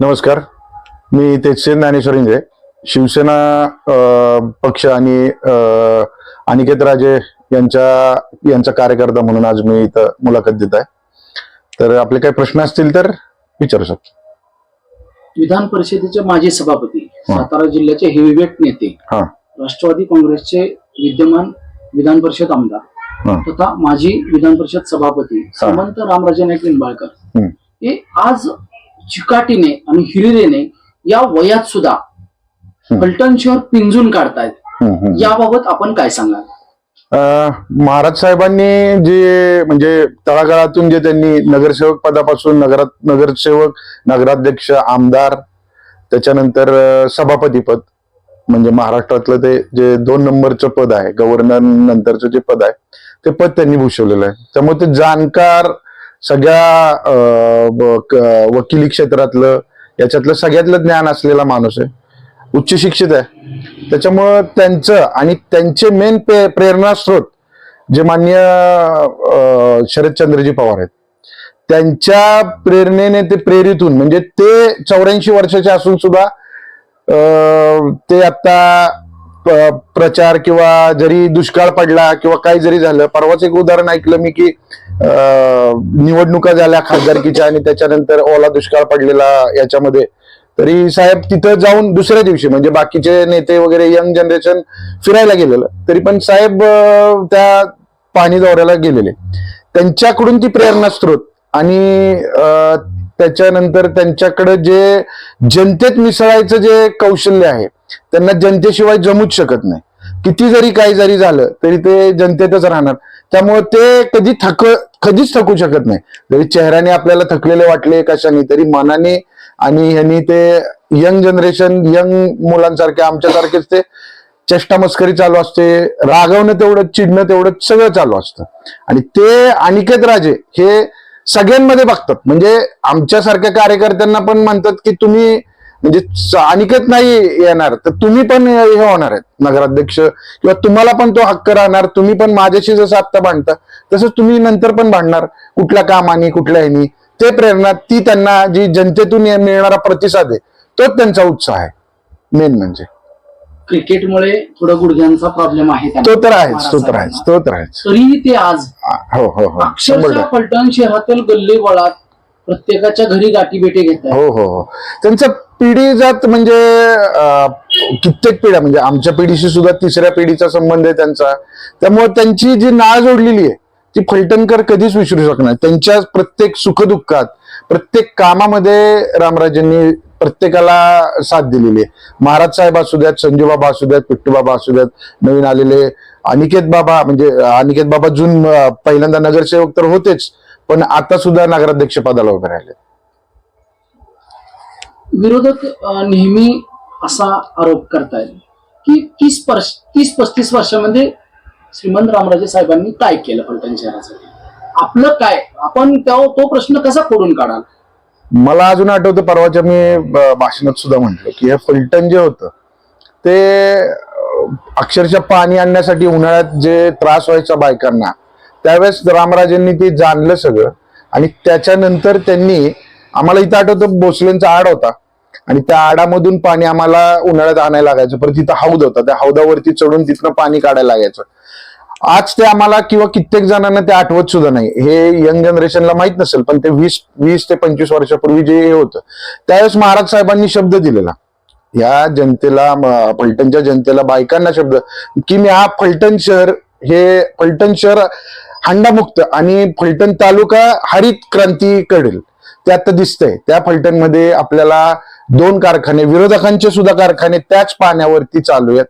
नमस्कार. मी तेजसेन ज्ञानेश्वर इंगळे शिवसेना पक्ष आणि अनिकेत राजे यांच्या यांचा कार्यकर्ता म्हणून आज मी इथं मुलाखत देत आहे. तर आपले काही प्रश्न असतील तर विचारू शकतो. विधान परिषदेचे माजी सभापती सातारा जिल्ह्याचे हेवीवेट नेते राष्ट्रवादी काँग्रेसचे विद्यमान विधान परिषद आमदार तथा माजी विधान परिषद सभापती सामंत रामराजे नाईक निंबाळकर. हे आज चिकाटीने आणि हिरिरीने या वयात सुद्धा हम्म. फलटणशिवर पिंजून काढतायत. याबाबत आपण काय सांगाल अ, महाराज साहेबांनी जे म्हणजे तळागाळातून जे त्यांनी नगरसेवक पदापासून नगरात नगरसेवक नगराध्यक्ष आमदार त्याच्यानंतर सभापती पद म्हणजे महाराष्ट्रातलं ते जे दोन नंबरचं पद आहे गव्हर्नर नंतरचं जे पद आहे ते पद त्यांनी भूषवलेलं आहे त्यामुळे ते जाणकार सगळ्या वकिली क्षेत्रातलं याच्यातलं सगळ्यातलं ज्ञान असलेला माणूस आहे. उच्च शिक्षित आहे. त्याच्यामुळं त्यांचं आणि त्यांचे मेन प्रेरणास्रोत जे मान्य शरदचंद्रजी पवार आहेत. त्यांच्या प्रेरणेने ते प्रेरितून म्हणजे ते चौऱ्याऐंशी वर्षाचे असून सुद्धा ते आता प्रचार किंवा जरी दुष्काळ पडला किंवा काही जरी झालं परवाच एक उदाहरण ऐकलं मी की निवडणुका झाल्या खासदारकीच्या आणि त्याच्यानंतर ओला दुष्काळ पडलेला याच्यामध्ये. तरी साहेब तिथं जाऊन दुसऱ्या दिवशी म्हणजे बाकीचे नेते वगैरे यंग जनरेशन फिरायला गेलेलं. तरी पण साहेब त्या पाणी दौऱ्याला गेलेले. त्यांच्याकडून ती प्रेरणा स्रोत आणि त्याच्यानंतर त्यांच्याकडे जे जनतेत मिसळायचं जे कौशल्य आहे त्यांना जनतेशिवाय जमूच शकत नाही. किती जरी काही जरी झालं तरी ते जनतेतच राहणार. त्यामुळे ते कधी थक कधीच थकू शकत नाही. जरी चेहऱ्याने आपल्याला थकलेले वाटले कशाने तरी मनाने आणि ह्यांनी ते यंग जनरेशन यंग मुलांसारखे आमच्यासारखेच ते चेष्टा मस्करी चालू असते रागवणं तेवढं चिडणं तेवढं सगळं चालू असतं. आणि ते अनिकेत राजे हे सगळ्यांमध्ये बघतात. म्हणजे आमच्यासारख्या कार्यकर्त्यांना पण म्हणतात की तुम्ही म्हणजे अनिकेत नाही येणार तर तुम्ही पण हे होणार आहेत नगराध्यक्ष. किंवा तुम्हाला पण तो हक्क राहणार तुम्ही पण माझ्याशी जसं आत्ता भांडता तसंच तुम्ही नंतर पण भांडणार कुठल्या कामाने कुठल्या ह्यानी. ते प्रेरणा ती त्यांना जी जनतेतून मिळणारा प्रतिसाद आहे तोच त्यांचा उत्साह आहे. मेन म्हणजे. क्रिकेटमुळे थोडं गुडघ्यांचा प्रॉब्लेम आहे. तो तर आहेच तो तर आहेच तो तर आहेच. तरीही ते आज हो हो हो. फलटण शहरातील गल्ली वळात प्रत्येकाच्या घरी गाठी भेटी घेतात हो हो हो. त्यांचं पिढी जात म्हणजे अं, कित्येक पिढ्या म्हणजे आमच्या पिढीशी सुद्धा तिसऱ्या पिढीचा संबंध आहे त्यांचा. त्यामुळे त्यांची जी नाळ जोडलेली आहे ती फलटणकर कधीच विसरू शकणार त्यांच्या प्रत्येक सुखदुःखात प्रत्येक कामामध्ये रामराजेंनी प्रत्येकाला साथ दिलेली आहे. महाराज साहेब असू द्यात संजूबाबा असू द्यात पिट्टूबाबा असू द्यात नवीन आलेले अनिकेत बाबा म्हणजे अनिकेत बाबा जून अं, पहिल्यांदा नगरसेवक तर होतेच. पण आता सुद्धा नगराध्यक्ष पदाला उभे राहिले. विरोधक नेहमी असा आरोप करतायत की तीस वर्ष तीस पस्तीस वर्षामध्ये श्रीमंत रामराजे साहेबांनी काय केलं फलटण शहरासाठी आपलं काय? आपण तो तो प्रश्न कसा खोडून काढाल? मला अजून आठवतं परवाच्या मी भाषणात सुद्धा म्हटलं की हे फलटण जे होतं ते अक्षरशः पाणी आणण्यासाठी उन्हाळ्यात जे त्रास व्हायचा बायकांना त्यावेळेस रामराजेंनी ते जाणलं सगळं. आणि त्याच्यानंतर त्यांनी आम्हाला इथं आठवतं भोसलेंचा आड होता. आणि त्या आडामधून पाणी आम्हाला उन्हाळ्यात आणायला लागायचं. परत तिथं हौद होता. त्या हौदावरती चढून तिथनं पाणी काढायला लागायचं. आज ते आम्हाला किंवा कित्येक जणांना ते आठवत सुद्धा नाही. हे यंग जनरेशनला माहीत नसेल पण ते वीस वीस ते पंचवीस वर्षापूर्वी जे हे होतं त्यावेळेस महाराज साहेबांनी शब्द दिलेला. या जनतेला फलटणच्या जनतेला बायकांना शब्द. की मी हा फलटण शहर हे फलटण शहर हांडामुक्त आणि फलटण तालुका हरित क्रांती करेल ते आता दिसतंय. त्या फलटणमध्ये आपल्याला दोन कारखाने विरोधकांचे सुद्धा कारखाने त्याच पाण्यावरती चालू आहेत.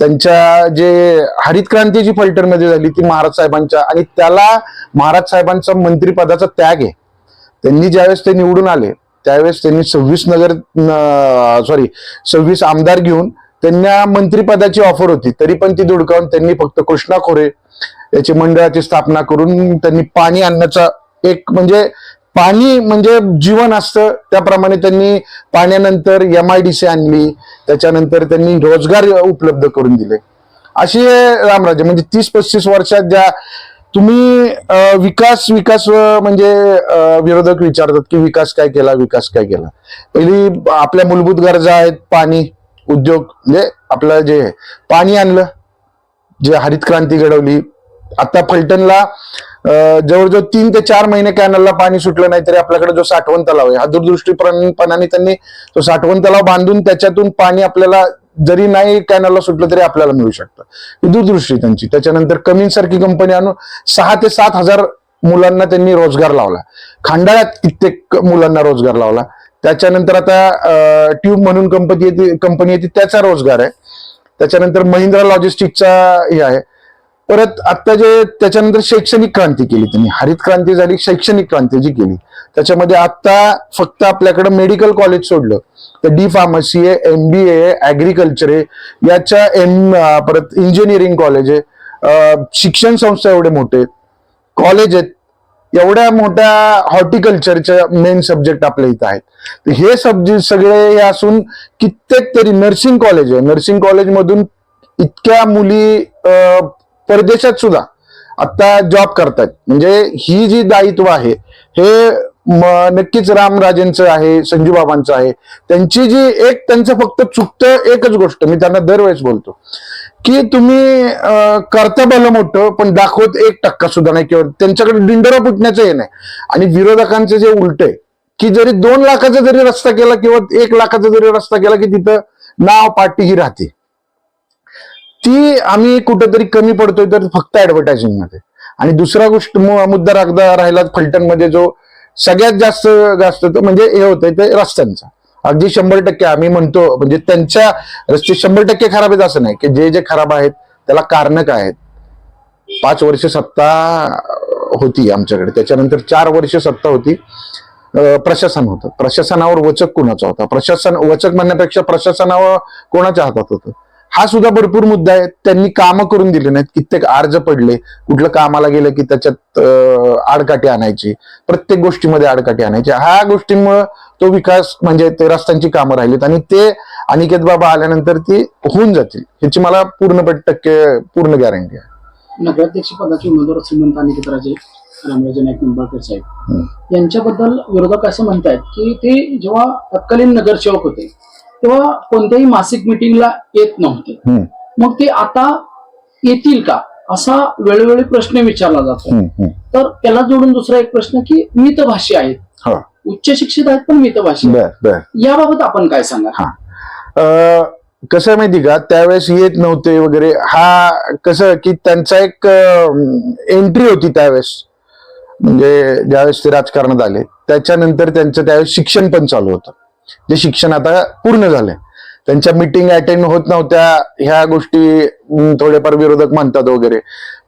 त्यांच्या जे हरित क्रांती जी फलटणमध्ये झाली ती महाराज साहेबांच्या आणि त्याला महाराज साहेबांचा मंत्रिपदाचा त्याग आहे. त्यांनी ज्यावेळेस ते निवडून आले त्यावेळेस त्यांनी सव्वीस नगर सॉरी सव्वीस आमदार घेऊन त्यांना मंत्रिपदाची ऑफर होती. तरी पण ती धुडकावून त्यांनी फक्त कृष्णा खोरे याची मंडळाची स्थापना करून त्यांनी पाणी आणण्याचा एक म्हणजे पाणी म्हणजे जीवन असतं. त्याप्रमाणे त्यांनी पाण्यानंतर एम आय डी सी आणली. त्याच्यानंतर त्यांनी रोजगार उपलब्ध करून दिले. अशी हे रामराजे म्हणजे तीस पस्तीस वर्षात ज्या तुम्ही विकास विकास म्हणजे विरोधक विचारतात की विकास काय केला विकास काय केला? पहिली आपल्या मूलभूत गरजा आहेत पाणी उद्योग म्हणजे आपलं जे पाणी आणलं. जे हरित क्रांती घडवली आता फलटणला जवळजवळ तीन ते चार महिने कॅनलला पाणी सुटलं नाही तरी आपल्याकडे जो साठवण तलाव आहे हा दूरदृष्टीपणाने त्यांनी तो साठवण तलाव बांधून त्याच्यातून पाणी आपल्याला जरी नाही कॅनलला सुटलं तरी आपल्याला मिळू शकतं. ही दूरदृष्टी त्यांची. त्याच्यानंतर कमीन सारखी कंपनी आणून सहा ते सात हजार मुलांना त्यांनी रोजगार लावला. खंडाळ्यात कित्येक मुलांना रोजगार लावला. त्याच्यानंतर आता ट्यूब म्हणून कंपनी येते कंपनी येते त्याचा रोजगार आहे. त्याच्यानंतर महिंद्रा लॉजिस्टिकचा हे आहे. परत आता जे त्याच्यानंतर शैक्षणिक क्रांती केली त्यांनी. हरित क्रांती झाली शैक्षणिक क्रांती जी केली. त्याच्यामध्ये आता फक्त आपल्याकडे मेडिकल कॉलेज सोडलं. तर डी फार्मसी आहे एम बी ए ऍग्रिकल्चर आहे. याच्या एम परत इंजिनिअरिंग कॉलेज आहे. शिक्षण संस्था एवढे मोठे कॉलेज आहेत. एवढ्या मोठ्या हॉर्टिकल्चरच्या मेन सब्जेक्ट आपल्या इथं आहेत. तर हे सब्जेक्ट सगळे हे असून कित्येक तरी नर्सिंग कॉलेज आहे. नर्सिंग कॉलेजमधून इतक्या मुली परदेशात सुद्धा आता जॉब करतात म्हणजे ही जी दायित्व आहे हे नक्कीच रामराजेंचं आहे संजू बाबांचं आहे. त्यांची जी एक त्यांचं फक्त चुकतं एकच गोष्ट मी त्यांना दरवेळेस बोलतो की तुम्ही करता भलं मोठं पण दाखवत एक टक्का सुद्धा नाही किंवा त्यांच्याकडे डिंडोरा फुटण्याचं हे नाही. आणि विरोधकांचं जे उलट आहे की जरी दोन लाखाचा जरी रस्ता केला किंवा एक लाखाचा जरी रस्ता केला की तिथं नाव पार्टी ही राहते. ती आम्ही कुठेतरी कमी पडतोय तर फक्त ऍडव्हर्टायझिंगमध्ये. आणि दुसरा गोष्ट मुद्दा राखदा राहिला फलटणमध्ये जो सगळ्यात जास्त जास्त तो म्हणजे हे होतंय ते रस्त्यांचा. अगदी शंभर टक्के आम्ही म्हणतो म्हणजे त्यांच्या रस्ते शंभर टक्के खराब आहेत असं नाही की जे जे खराब आहेत त्याला कारण काय आहेत? पाच वर्ष सत्ता होती आमच्याकडे. त्याच्यानंतर चार वर्ष सत्ता होती. प्रशासन होतं. प्रशासनावर वचक कुणाचा होता? प्रशासन वचक म्हणण्यापेक्षा प्रशासनावर कोणाच्या हातात होतं? हा सुद्धा भरपूर मुद्दा आहे. त्यांनी कामं करून दिले नाहीत. कित्येक अर्ज पडले. कुठलं कामाला गेलं की त्याच्यात आडकाठी आणायची. प्रत्येक गोष्टीमध्ये आडकाठी आणायची. ह्या गोष्टींमुळे तो विकास म्हणजे ते रस्त्यांची कामं राहिलीत आणि ते अनिकेत बाबा आल्यानंतर ती होऊन जातील. ह्याची मला पूर्ण टक्के पूर्ण गॅरंटी आहे. नगराध्यक्ष पदाचे उमेदवार श्रीमंत अनिकेतराजे रामराजे नाईक निंबाळकर साहेब. यांच्याबद्दल विरोधक असं म्हणतायत की ते जेव्हा तत्कालीन नगरसेवक होते तेव्हा कोणत्याही मासिक मिटिंगला येत नव्हते. मग ते आता येतील का? असा वेळोवेळी प्रश्न विचारला जातो. तर त्याला जोडून दुसरा एक प्रश्न की मितभाषी आहेत. हा. उच्च शिक्षित आहेत पण मितभाषी याबाबत आपण काय सांगा हा. कसं आहे माहिती का? त्यावेळेस येत नव्हते वगैरे. हा कसं की त्यांचा एक एंट्री होती त्यावेळेस. म्हणजे ज्यावेळेस ते राजकारणात आले. त्याच्यानंतर त्यांचं त्यावेळेस शिक्षण पण चालू होतं. जे शिक्षण आता पूर्ण झालंय. त्यांच्या मिटिंग अटेंड होत नव्हत्या ह्या गोष्टी थोडेफार विरोधक म्हणतात वगैरे.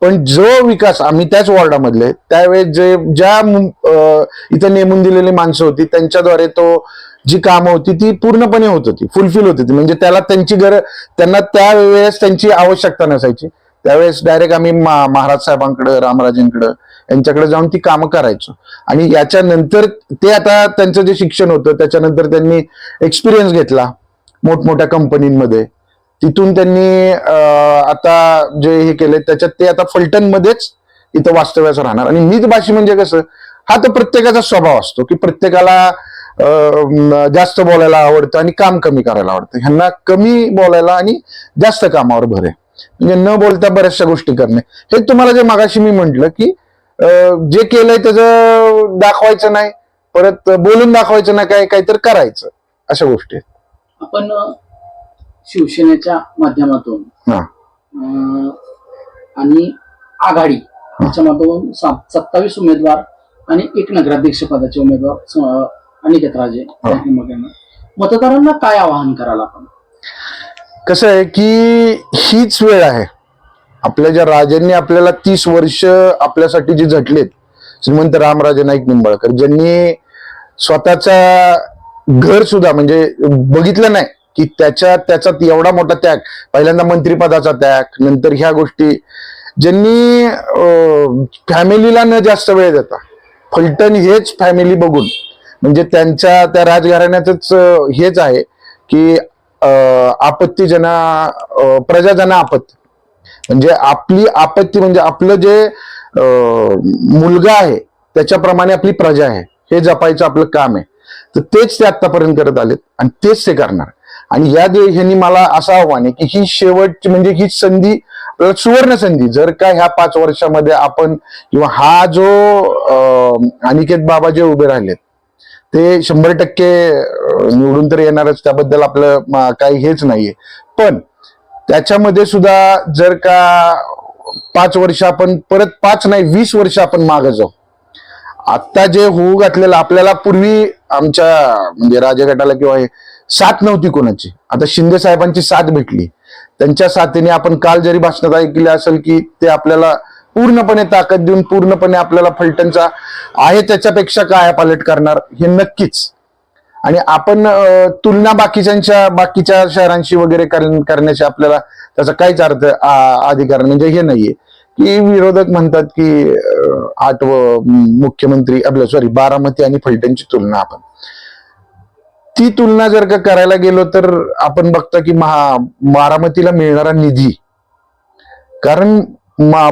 पण जो विकास आम्ही त्याच वॉर्डामधले त्यावेळेस जे ज्या इथे इथं नेमून दिलेली माणसं होती त्यांच्याद्वारे तो जी कामं होती ती पूर्णपणे होत होती फुलफिल होत होती. म्हणजे त्याला त्यांची गरज त्यांना त्यावेळेस त्यांची आवश्यकता नसायची. त्यावेळेस डायरेक्ट आम्ही महाराज साहेबांकडे रामराजेंकडे यांच्याकडे जाऊन ती कामं करायचो. आणि याच्यानंतर ते आता त्यांचं जे शिक्षण होतं त्याच्यानंतर त्यांनी एक्सपिरियन्स घेतला मोठमोठ्या कंपनीमध्ये तिथून त्यांनी आता जे हे केले त्याच्यात ते आता फलटणमध्येच इथं वास्तव्याचं राहणार. आणि मीच भाषी म्हणजे कसं हा तर प्रत्येकाचा स्वभाव असतो की प्रत्येकाला जास्त बोलायला आवडतं आणि काम कमी करायला आवडतं. ह्यांना कमी बोलायला आणि जास्त कामावर भर आहे. म्हणजे न बोलता बऱ्याचशा गोष्टी करणे. हे तुम्हाला जे मागाशी मी म्हंटल की जे केलंय त्याचं दाखवायचं नाही. परत बोलून दाखवायचं नाही काय काहीतरी करायचं. अशा गोष्टी आहेत. आपण शिवसेनेच्या माध्यमातून आणि आघाडी याच्या माध्यमातून सात- सत्तावीस उमेदवार आणि एक नगराध्यक्ष पदाचे उमेदवार अनिकेत राजे. मतदारांना काय आवाहन करायला आपण? कसं आहे की हीच वेळ आहे. आपल्या ज्या राजांनी आपल्याला तीस वर्ष आपल्यासाठी जे झटलेत श्रीमंत रामराजे नाईक निंबाळकर ज्यांनी स्वतःचा घर सुद्धा म्हणजे बघितलं नाही की त्याच्या त्याचा एवढा मोठा त्याग पहिल्यांदा मंत्रिपदाचा त्याग नंतर ह्या गोष्टी ज्यांनी फॅमिलीला न जास्त वेळ देता फलटण हेच फॅमिली बघून म्हणजे त्यांच्या त्या राजघराण्याच हेच आहे की आपत्तीजना आपत्ती जना आपत्ती म्हणजे आपली आपत्ती म्हणजे आपलं जे मुलगा आहे त्याच्याप्रमाणे आपली प्रजा आहे. हे जपायचं आपलं काम आहे. तर तेच ते आतापर्यंत करत आलेत आणि तेच ते करणार. आणि या दे ह्यांनी मला असं आव्हान आहे की ही शेवटची म्हणजे ही संधी आपल्याला सुवर्ण संधी जर का ह्या पाच वर्षामध्ये आपण किंवा हा जो अनिकेत बाबा जे उभे राहिलेत ते शंभर टक्के निवडून तर येणारच. त्याबद्दल आपलं काही हेच नाहीये. पण त्याच्यामध्ये सुद्धा जर का पाच वर्ष आपण परत पाच नाही वीस वर्ष आपण मागे जाऊ. आता जे होऊ घातलेलं आपल्याला पूर्वी आमच्या म्हणजे राजगटाला किंवा हे साथ नव्हती कोणाची. आता शिंदे साहेबांची साथ भेटली. त्यांच्या साथीने आपण काल जरी भाषणात ऐकले असेल की ते आपल्याला पूर्णपणे ताकद देऊन पूर्णपणे आपल्याला फलटणचा आहे त्याच्यापेक्षा काय पालट करणार हे नक्कीच. आणि आपण तुलना बाकीच्यांच्या बाकीच्या शहरांशी वगैरे कर- करण्याची आपल्याला त्याचा काहीच अर्थ अधिकार म्हणजे हे नाहीये. की विरोधक म्हणतात की आठ मुख्यमंत्री आपलं सॉरी बारामती आणि फलटणची तुलना आपण. ती तुलना जर का करायला गेलो तर आपण बघतो की महा बारामतीला मिळणारा निधी. कारण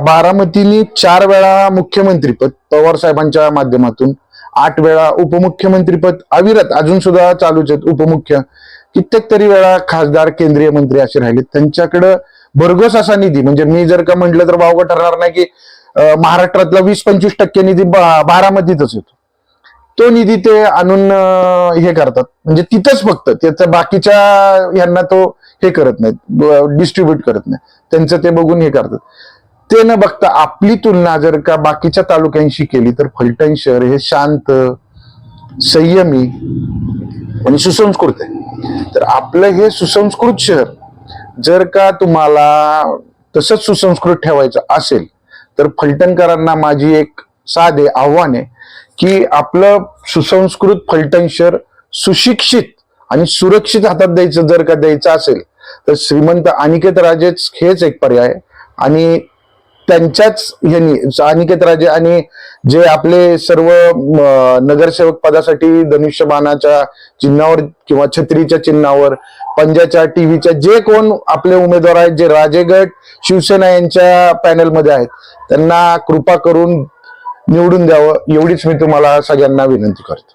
बारामतीने चार वेळा मुख्यमंत्रीपद पवार साहेबांच्या माध्यमातून आठ वेळा उपमुख्यमंत्रीपद अविरत अजून सुद्धा चालूच आहेत उपमुख्य. कित्येक तरी वेळा खासदार केंद्रीय मंत्री असे राहिले त्यांच्याकडं भरघोस असा निधी म्हणजे मी जर का म्हटलं तर वावगं ठरणार नाही की महाराष्ट्रातला वीस पंचवीस टक्के निधी बारामतीतच येतो. तो निधी ते आणून हे करतात. म्हणजे तिथंच फक्त त्याचा बाकीच्या यांना तो हे करत नाहीत डिस्ट्रीब्युट करत नाही त्यांचं ते बघून हे करतात. ते न बघता आपली तुलना जर का बाकीच्या तालुक्यांशी केली तर फलटण शहर हे शांत संयमी आणि सुसंस्कृत आहे. तर आपलं हे सुसंस्कृत शहर जर का तुम्हाला तसंच सुसंस्कृत ठेवायचं असेल तर फलटणकरांना माझी एक साधे आव्हान आहे की आपलं सुसंस्कृत फलटण शहर सुशिक्षित आणि सुरक्षित हातात द्यायचं जर का द्यायचं असेल तर श्रीमंत अनिकेत राजेच हेच एक पर्याय आणि त्यांच्याच ह्यांनी अनिकेत राजे आणि जे आपले सर्व नगरसेवक पदासाठी धनुष्यबाणाच्या चिन्हावर किंवा छत्रीच्या चिन्हावर पंजाच्या टीव्हीच्या जे कोण आपले उमेदवार आहेत जे राजेगट शिवसेना यांच्या पॅनलमध्ये आहेत त्यांना कृपा करून निवडून द्यावं एवढीच मी तुम्हाला सगळ्यांना विनंती करतो.